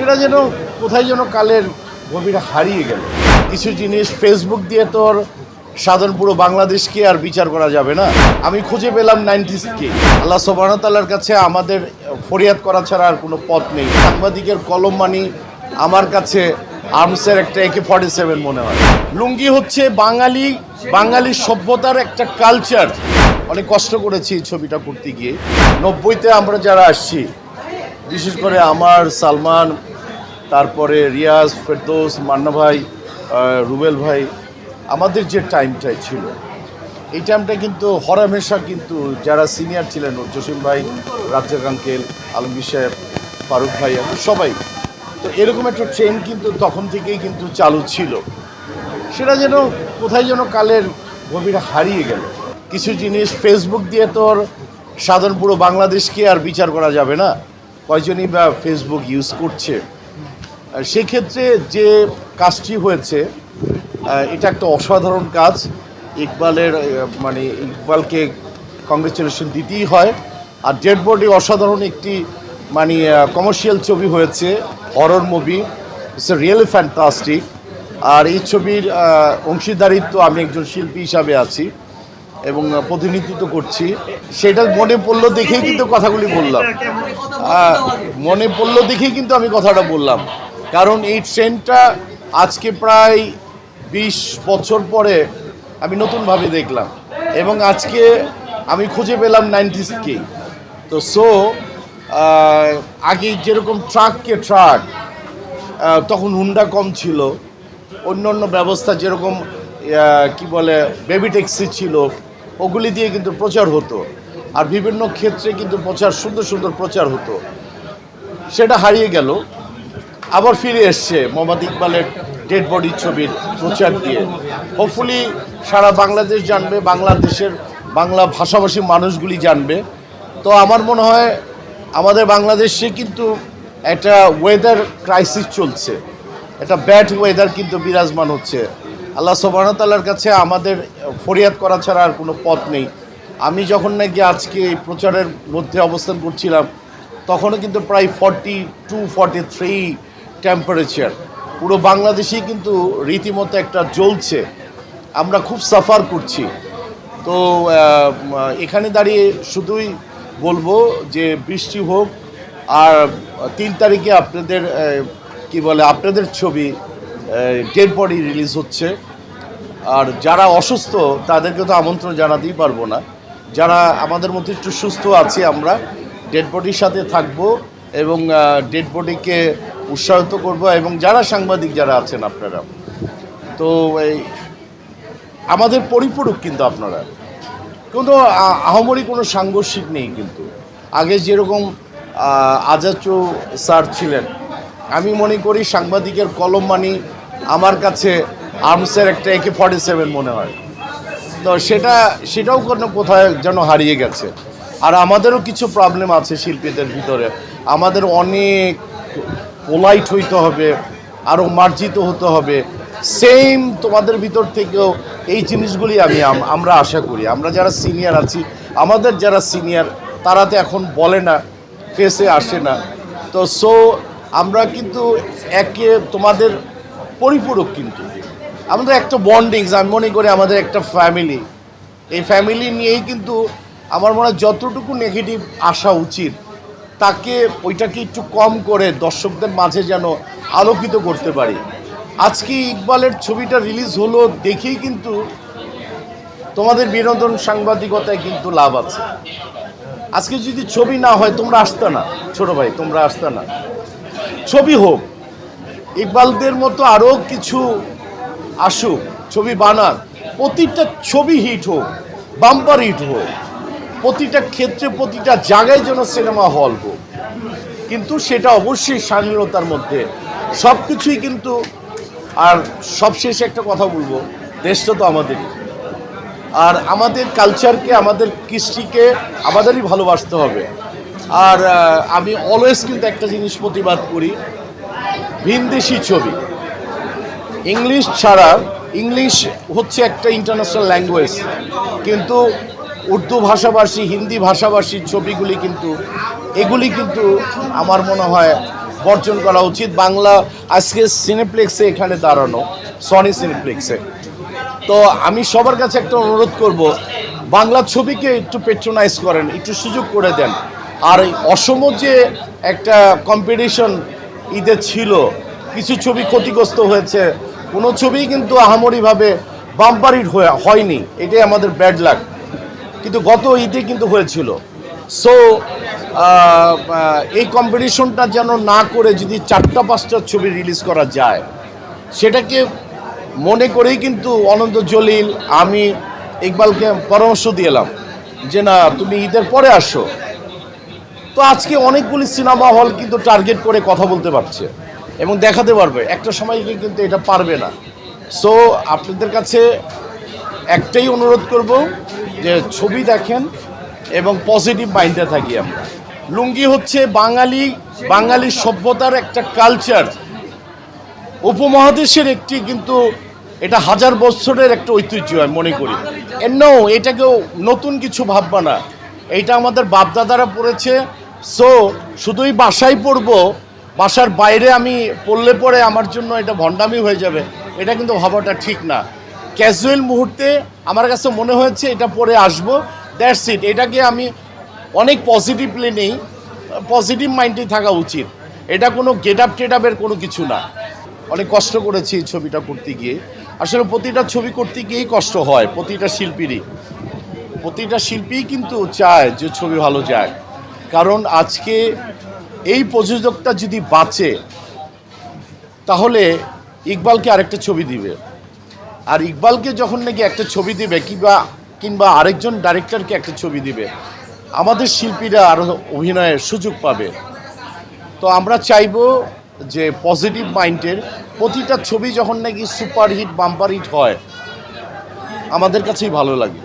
সেটা যেন কোথায় যেন কালের গভীরে হারিয়ে গেল। কিছু জিনিস ফেসবুক দিয়ে তোর সাধারণ পুরো বাংলাদেশকে আর বিচার করা যাবে না। আমি খুঁজে পেলাম নাইনটিসকে। আল্লাহ সোবানতাল্লার কাছে আমাদের ফরিয়াদ করা ছাড়া আর কোনো পথ নেই। সাংবাদিকের কলম মানি আমার কাছে আর্মসের একটা একে ফর্টি সেভেন মনে হয়। লুঙ্গি হচ্ছে বাঙালি বাঙালি সভ্যতার একটা কালচার অনেক কষ্ট করেছি এই ছবিটা করতে গিয়ে। নব্বইতে আমরা যারা আসছি, বিশেষ করে আমার, সালমান তারপরে রিয়াজ, ফেরদৌস, মান্না ভাই রুবেল ভাই, আমাদের যে টাইমটাই ছিল, এই টাইমটা কিন্তু হরমেশা কিন্তু যারা সিনিয়র ছিলেন জসিম ভাই, রাজ্জাক আঙ্কেল, আলমগীর সাহেব, ফারুক ভাই সবাই, তো এরকম একটা ট্রেন কিন্তু তখন থেকেই কিন্তু চালু ছিল। সেটা যেন কোথায় যেন কালের গভীরে হারিয়ে গেল। কিছু জিনিস ফেসবুক দিয়ে তোর সাধারণ পুরো বাংলাদেশকে আর বিচার করা যাবে না। কয়জনই বা ফেসবুক ইউজ করছে। সেক্ষেত্রে যে কাজটি হয়েছে এটা একটা অসাধারণ কাজ। ইকবালের মানে ইকবালকে কংগ্রেচুলেশন দিতেই হয়। আর ডেড বডি অসাধারণ একটি মানে কমার্শিয়াল ছবি হয়েছে horror movie it's really fantastic আর এই ছবির অংশীদারিত্ব আমি একজন শিল্পী হিসাবে আছি এবং প্রতিনিধিত্ব করছি। সেটা মনে পড়ল দেখেই কিন্তু কথাগুলি বললাম। মনে পড়ল দেখেই কিন্তু আমি কথাটা বললাম। কারণ এই ট্রেনটা আজকে প্রায় বিশ বছর পরে আমি নতুনভাবে দেখলাম। এবং আজকে আমি খুঁজে পেলাম নাইনটিসকে। তো সো আগে যেরকম ট্রাককে ট্রাক তখন হুন্ডা কম ছিল। অন্য অন্য ব্যবস্থা যেরকম কি বলে বেবি ট্যাক্সি ছিল, ওগুলি দিয়ে কিন্তু প্রচার হতো। আর বিভিন্ন ক্ষেত্রে কিন্তু প্রচার, সুন্দর সুন্দর প্রচার হতো। সেটা হারিয়ে গেল। আবার ফিরে এসছে মোহাম্মদ ইকবালের ডেড বডির ছবির প্রচার দিয়ে। হোপফুলি সারা বাংলাদেশ জানবে, বাংলাদেশের বাংলা ভাষাভাষী মানুষগুলি জানবে। তো আমার মনে হয় আমাদের বাংলাদেশে কিন্তু একটা ওয়েদার ক্রাইসিস চলছে। একটা ব্যাড ওয়েদার কিন্তু বিরাজমান হচ্ছে। আল্লাহ সোবানতাল্লার কাছে আমাদের ফরিয়াদ করা ছাড়া আর কোনো পথ নেই। আমি যখন নাকি আজকে এই প্রচারের মধ্যে অবস্থান করছিলাম, তখনও কিন্তু প্রায় forty two forty three temperature পুরো বাংলাদেশেই কিন্তু রীতিমতো একটা জ্বলছে। আমরা খুব সাফার করছি। তো এখানে দাঁড়িয়ে শুধুই বলব যে বৃষ্টি হোক আর তিন তারিখে আপনাদের কি বলে, আপনাদের ছবি ডেড বডি রিলিজ হচ্ছে। আর যারা অসুস্থ, তাদেরকে তো আমন্ত্রণ জানাতেই পারব না। যারা আমাদের মধ্যে একটু সুস্থ আছি আমরা ডেড বডির সাথে থাকব। এবং ডেড বডিকে উৎসাহিত করব এবং যারা সাংবাদিক যারা আছেন আপনারা। তো এই, আমাদের পরিপূরক কিন্তু আপনারা। কিন্তু আহামরি কোনো সাংঘর্ষিক নেই কিন্তু। আগে যেরকম আজাচু স্যার ছিলেন, আমি মনে করি সাংবাদিকের কলম মানি আমার কাছে আর্মসের একটা একে ফর্টি সেভেন মনে হয়। তো সেটা, সেটাও কোনো কোথায় যেন হারিয়ে গেছে। আর আমাদেরও কিছু প্রবলেম আছে শিল্পীদের ভিতরে। আমাদের অনেক পোলাইট হইতে হবে আরও মার্জিত হতে হবে। সেম তোমাদের ভিতর থেকেও এই জিনিসগুলি আমি, আমরা আশা করি। আমরা যারা সিনিয়র আছি, আমাদের যারা সিনিয়র তারা তো এখন বলে না ফেসে আসে না। তো সো আমরা কিন্তু একে তোমাদের পরিপূরক কিন্তু। আমাদের একটা বন্ডিংস আমি মনে করি আমাদের একটা ফ্যামিলি এই ফ্যামিলি নিয়েই কিন্তু আমার মনে হয় যতটুকু নেগেটিভ আসা উচিত তাকে ওইটাকে একটু কম করে দর্শকদের মাঝে যেন আলোকিত করতে পারি। আজকে ইকবালের ছবিটা রিলিজ হলো দেখেই কিন্তু তোমাদের বিনোদন সাংবাদিকতায় কিন্তু লাভ আছে। আজকে যদি ছবি না হয়, তোমরা আসতে না, ছোট ভাই, তোমরা আসতে না। ছবি হোক, ইকবালদের মতো আরও কিছু আসুক, ছবি বানাক, প্রতিটা ছবি হিট হোক বাম্পার হিট হোক প্রতিটা ক্ষেত্রে, প্রতিটা জায়গায় যেন সিনেমা হল হোক। কিন্তু সেটা অবশ্যই স্বাধীনতার মধ্যে। সব কিছুই কিন্তু, আর সবশেষে একটা কথা বলব, দেশটা তো আমাদেরই। আর আমাদের কালচারকে আমাদের কৃষ্টিকে আমাদেরই ভালোবাসতে হবে। আর আমি অলওয়েজ কিন্তু একটা জিনিস প্রতিবাদ করি ভিনদেশি ছবি। ইংলিশ ছাড়া, ইংলিশ হচ্ছে একটা ইন্টারন্যাশনাল ল্যাঙ্গুয়েজ কিন্তু উর্দু ভাষাভাষী, হিন্দি ভাষাভাষীর ছবিগুলি কিন্তু, এগুলি কিন্তু আমার মনে হয় বর্জন করা উচিত। বাংলা আজকে সিনেপ্লেক্সে এখানে দাঁড়ানো সনি সিনেপ্লেক্সে তো আমি সবার কাছে একটা অনুরোধ করব, বাংলা ছবিকে একটু পেট্রোনাইজ করেন, একটু সুযোগ করে দেন। আর এই অসম যে একটা কম্পিটিশন ঈদে ছিল, কিছু ছবি ক্ষতিগ্রস্ত হয়েছে, কোনো ছবিই কিন্তু আহামরিভাবে হয়ে, হয়নি। এটাই আমাদের ব্যাড লাক কিন্তু গত ঈদে কিন্তু হয়েছিল। সো এই কম্পিটিশনটা যেন না করে যদি চারটা, পাঁচটা ছবি রিলিজ করা যায়, সেটাকে মনে করেই কিন্তু অনন্ত জলিল, আমি ইকবালকে পরামর্শ দিয়েলাম যে, না, তুমি ঈদের পরে আসো। তো আজকে অনেকগুলি সিনেমা হল কিন্তু টার্গেট করে কথা বলতে পারছে এবং দেখাতে পারবে। একটা সময় কিন্তু এটা পারবে না। সো আপনাদের কাছে একটাই অনুরোধ করব যে ছবি দেখেন এবং পজিটিভ মাইন্ডে থাকি আমরা। লুঙ্গি হচ্ছে বাঙালি বাঙালি সভ্যতার একটা কালচার উপমহাদেশের একটি কিন্তু এটা হাজার বছরের একটা ঐতিহ্য আমি মনে করি। নো এটাকেও নতুন কিছু ভাববা না। এইটা আমাদের বাপদাদারা পড়েছে। সো শুধুই বাসায় পড়ব, বাসার বাইরে আমি পড়লে পরে আমার জন্য এটা ভণ্ডামি হয়ে যাবে। এটা কিন্তু ভাবাটা ঠিক না। ক্যাজুয়াল মুহূর্তে আমার কাছে মনে হয়েছে এটা পরে আসব। দ্যাটস ইট এটাকে আমি অনেক পজিটিভলি নেই। পজিটিভ মাইন্ডে থাকা উচিত। এটা কোনো গেট আপ টেট আপের কোনো কিছু না। অনেক কষ্ট করেছি এই ছবিটা করতে গিয়ে। আসলে প্রতিটা ছবি করতে গিয়েই কষ্ট হয়, প্রতিটা শিল্পীরই। প্রতিটা শিল্পীই কিন্তু চায় যে ছবি ভালো যায়। কারণ আজকে এই প্রযোজকটা যদি বাঁচে, তাহলে ইকবালকে আরেকটা ছবি দিবে। আর ইকবালকে যখন নাকি একটা ছবি দেবে কিংবা কিংবা আরেকজন ডাইরেক্টরকে একটা ছবি দিবে, আমাদের শিল্পীরা আরও অভিনয়ের সুযোগ পাবে। তো আমরা চাইব যে পজিটিভ মাইন্ডের প্রতিটা ছবি যখন নাকি সুপারহিট বাম্পার হিট হয়, আমাদের কাছেই ভালো লাগে।